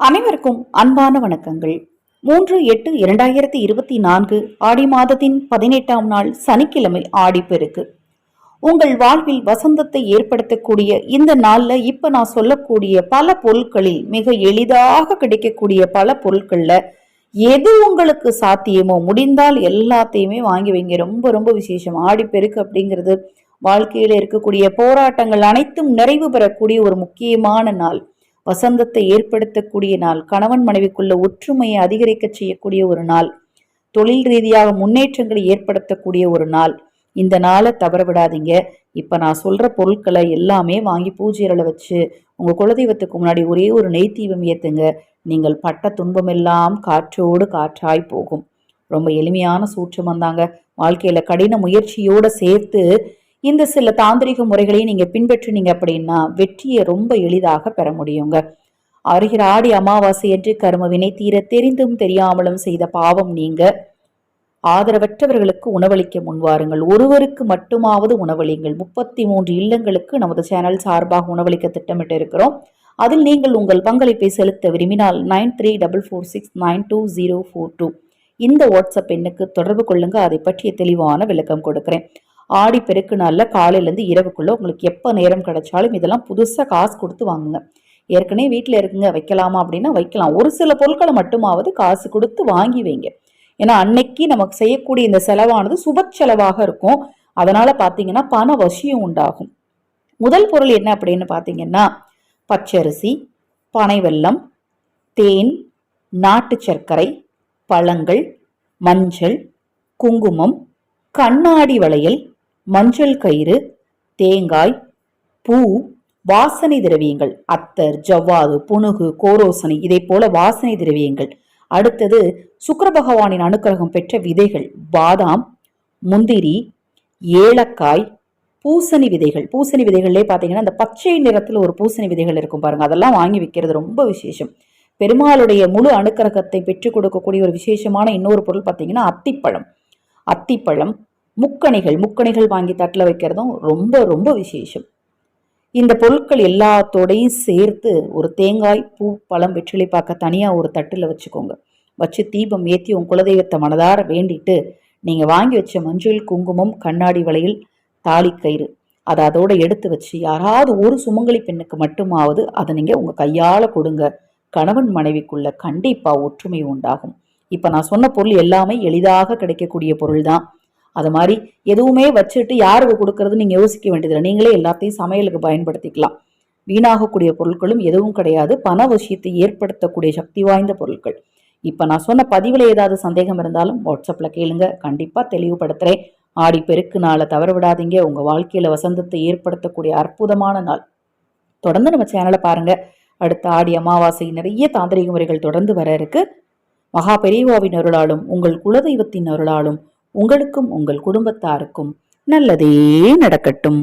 அனைவருக்கும் அன்பான வணக்கங்கள். மூன்று எட்டு இரண்டாயிரத்தி இருபத்தி நான்கு ஆடி மாதத்தின் பதினெட்டாம் நாள் சனிக்கிழமை ஆடிப்பெருக்கு. உங்கள் வாழ்வில் வசந்தத்தை ஏற்படுத்தக்கூடிய இந்த நாள்ல இப்ப நான் சொல்லக்கூடிய பல பொருட்களில் மிக எளிதாக கிடைக்கக்கூடிய பல பொருட்கள்ல எது உங்களுக்கு சாத்தியமோ முடிந்தால் எல்லாத்தையுமே வாங்கி வைங்க. ரொம்ப ரொம்ப விசேஷம். ஆடிப்பெருக்கு அப்படிங்கிறது வாழ்க்கையில இருக்கக்கூடிய போராட்டங்கள் அனைத்தும் நிறைவு பெறக்கூடிய ஒரு முக்கியமான நாள். வசந்தத்தை ஏற்படுத்தக்கூடிய நாள் கணவன் மனைவிக்குள்ள ஒற்றுமையை அதிகரிக்க செய்யக்கூடிய ஒரு நாள் தொழில் ரீதியாக முன்னேற்றங்களை ஏற்படுத்தக்கூடிய ஒரு நாள். இந்த நாளை தவற விடாதீங்க. இப்போ நான் சொல்ற பொருட்களை எல்லாமே வாங்கி பூஜைகளை வச்சு உங்க குலதெய்வத்துக்கு முன்னாடி ஒரே ஒரு நெய் தீபம் ஏத்துங்க. நீங்கள் பட்ட துன்பமெல்லாம் காற்றோடு காற்றாய் போகும். ரொம்ப எளிமையான சூற்றம் வந்தாங்க வாழ்க்கையில கடின முயற்சியோட சேர்த்து இந்த சில தாந்திரிக முறைகளையும் நீங்க பின்பற்றினீங்க அப்படின்னா வெற்றியை ரொம்ப எளிதாக பெற முடியுங்க. அருகிற ஆடி அமாவாசை என்று கருமவினை தீர தெரிந்தும் தெரியாமலும் செய்த பாவம் நீங்க. ஆதரவற்றவர்களுக்கு உணவளிக்க முன்வாருங்கள் ஒருவருக்கு மட்டுமாவது உணவளிங்கள். முப்பத்தி மூன்று இல்லங்களுக்கு நமது சேனல் சார்பாக உணவளிக்க திட்டமிட்டு இருக்கிறோம். அதில் நீங்கள் உங்கள் பங்களிப்பை செலுத்த விரும்பினால் nine three double four six nine two zero four two. இந்த வாட்ஸ்அப் எண்ணுக்கு தொடர்பு கொள்ளுங்க. அதை பற்றிய தெளிவான விளக்கம் கொடுக்கிறேன். ஆடி பெருக்கு நாளில் காலையிலேருந்து இரவுக்குள்ளே உங்களுக்கு எப்போ நேரம் கிடைச்சாலும் இதெல்லாம் புதுசாக காசு கொடுத்து வாங்குங்க. ஏற்கனவே வீட்டில் இருக்குங்க வைக்கலாமா அப்படின்னா வைக்கலாம். ஒரு சில பொருட்களை மட்டுமாவது காசு கொடுத்து வாங்கி வைங்க. ஏன்னா அன்னைக்கு நமக்கு செய்யக்கூடிய இந்த செலவானது சுப செலவாக இருக்கும். அதனால பார்த்தீங்கன்னா பண வசியம் உண்டாகும். முதல் பொருள் என்ன அப்படின்னு பார்த்தீங்கன்னா பச்சரிசி பனை வெல்லம் தேன் நாட்டு சர்க்கரை பழங்கள் மஞ்சள் குங்குமம் கண்ணாடி வளையல் மஞ்சள் கயிறு தேங்காய் பூ வாசனை திரவியங்கள் அத்தர் ஜவ்வாது புனுகு கோரோசனை இதை போல வாசனை திரவியங்கள். அடுத்தது சுக்கர பகவானின் அனுக்கிரகம் பெற்ற விதைகள் பாதாம் முந்திரி ஏலக்காய் பூசணி விதைகள். பூசணி விதைகள்லேயே பார்த்தீங்கன்னா அந்த பச்சை நிறத்தில் ஒரு பூசணி விதைகள் இருக்கும் பாருங்க. அதெல்லாம் வாங்கி வைக்கிறது ரொம்ப விசேஷம். பெருமாளுடைய முழு அனுக்கிரகத்தை பெற்றுக் கொடுக்கக்கூடிய ஒரு விசேஷமான இன்னொரு பொருள் பார்த்தீங்கன்னா அத்திப்பழம். அத்திப்பழம் முக்கணிகள் முக்கணிகள் வாங்கி தட்டில் வைக்கிறதும் ரொம்ப ரொம்ப விசேஷம். இந்த பொருட்கள் எல்லாத்தோடையும் சேர்த்து ஒரு தேங்காய் பூ பழம் வெற்றிலை பார்க்க தனியாக ஒரு தட்டில் வச்சுக்கோங்க. வச்சு தீபம் ஏற்றி உன் குலதெய்வத்தை மனதார வேண்டிட்டு நீங்கள் வாங்கி வச்ச மஞ்சள் குங்குமம் கண்ணாடி வளையல் தாலிக்கயிறு அதை அதோடு எடுத்து வச்சு யாராவது ஒரு சுமங்கலி பெண்ணுக்கு மட்டுமாவது அதை நீங்கள் உங்கள் கையால் கொடுங்க. கணவன் மனைவிக்குள்ள கண்டிப்பாக ஒற்றுமை உண்டாகும். இப்போ நான் சொன்ன பொருள் எல்லாமே எளிதாக கிடைக்கக்கூடிய பொருள் தான் அது மாதிரி எதுவுமே வச்சுட்டு யாருக்கு கொடுக்கறது நீங்கள் யோசிக்க வேண்டியதில்லை. நீங்களே எல்லாத்தையும் சமையலுக்கு பயன்படுத்திக்கலாம். வீணாகக்கூடிய பொருட்களும் எதுவும் கிடையாது. பண விஷயத்தை ஏற்படுத்தக்கூடிய சக்தி வாய்ந்த பொருட்கள். இப்போ நான் சொன்ன பதிவில் ஏதாவது சந்தேகம் இருந்தாலும் வாட்ஸ்அப்பில் கேளுங்க. கண்டிப்பாக தெளிவுபடுத்துகிறேன் ஆடி பெருக்கு நாளை தவற விடாதீங்க. உங்கள் வாழ்க்கையில் வசந்தத்தை ஏற்படுத்தக்கூடிய அற்புதமான நாள். தொடர்ந்து நம்ம சேனலை பாருங்கள் அடுத்த ஆடி அமாவாசை நிறைய தாந்திரிக முறைகள் தொடர்ந்து வர இருக்கு. மகா பெரியவாவின் அருளாலும் உங்கள் குலதெய்வத்தின் அருளாலும் உங்களுக்கும் உங்கள் குடும்பத்தாருக்கும் நல்லதே நடக்கட்டும்.